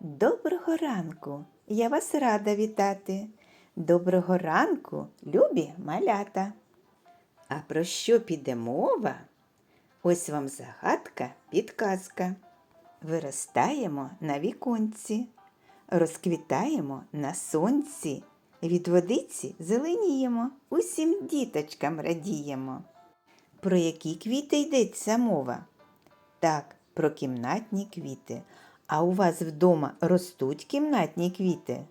Доброго ранку! Я вас рада вітати. Доброго ранку, любі малята. А про що піде мова? Ось вам загадка, підказка. Виростаємо на віконці, розквітаємо на сонці, від водиці зеленіємо, усім діточкам радіємо. Про які квіти йдеться мова? Так, про кімнатні квіти. А у вас вдома ростуть кімнатні квіти?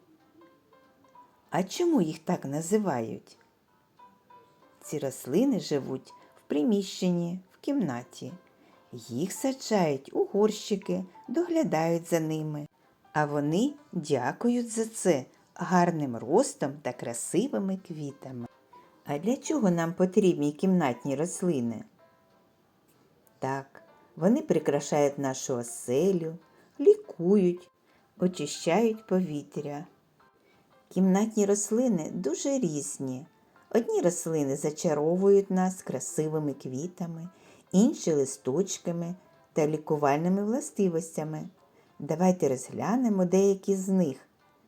А чому їх так називають? Ці рослини живуть в приміщенні, в кімнаті. Їх саджають у горщики, доглядають за ними. А вони дякують за це гарним ростом та красивими квітами. А для чого нам потрібні кімнатні рослини? Так, вони прикрашають нашу оселю, лікують, очищають повітря. Кімнатні рослини дуже різні. Одні рослини зачаровують нас красивими квітами, інші листочками та лікувальними властивостями. Давайте розглянемо деякі з них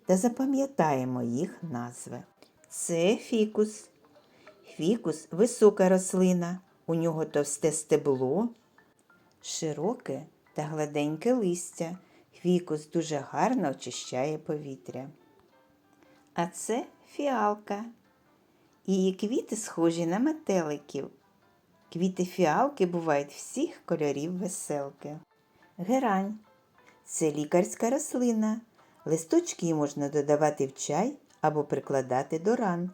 та запам'ятаємо їх назви. Це фікус. Фікус висока рослина, у нього товсте стебло, широке та гладеньке листя. Фікус дуже гарно очищає повітря. А це фіалка. Її квіти схожі на метеликів. Квіти фіалки бувають всіх кольорів веселки. Герань це лікарська рослина. Листочки її можна додавати в чай або прикладати до ран.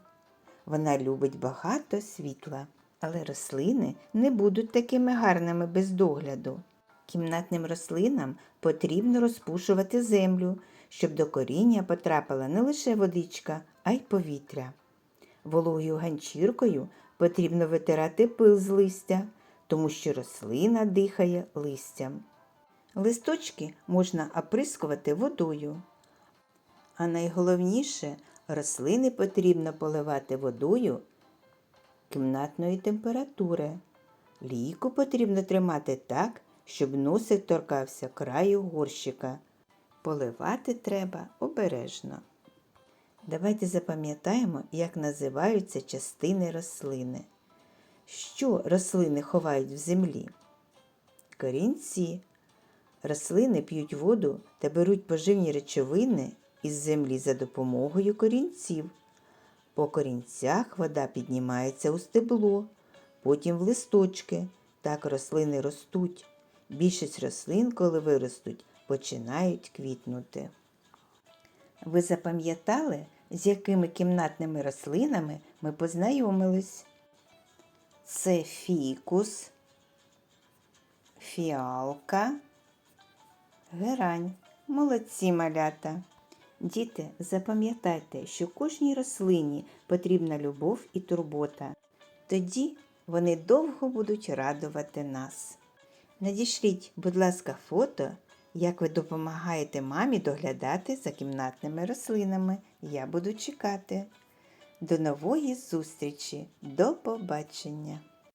Вона любить багато світла, але рослини не будуть такими гарними без догляду. Кімнатним рослинам потрібно розпушувати землю, щоб до коріння потрапила не лише водичка, а й повітря. Вологою ганчіркою потрібно витирати пил з листя, тому що рослина дихає листям. Листочки можна оприскувати водою. А найголовніше рослини потрібно поливати водою кімнатної температури. Лійку потрібно тримати так, щоб носик торкався краю горщика. Поливати треба обережно. Давайте запам'ятаємо, як називаються частини рослини. Що рослини ховають в землі? Корінці. Рослини п'ють воду та беруть поживні речовини із землі за допомогою корінців. По корінцях вода піднімається у стебло, потім в листочки. Так рослини ростуть. Більшість рослин, коли виростуть, починають квітнути. Ви запам'ятали, з якими кімнатними рослинами ми познайомились? Це фікус, фіалка, герань. Молодці малята. Діти, запам'ятайте, що кожній рослині потрібна любов і турбота. Тоді вони довго будуть радувати нас. Надішліть, будь ласка, фото, як ви допомагаєте мамі доглядати за кімнатними рослинами. Я буду чекати. До нової зустрічі. До побачення!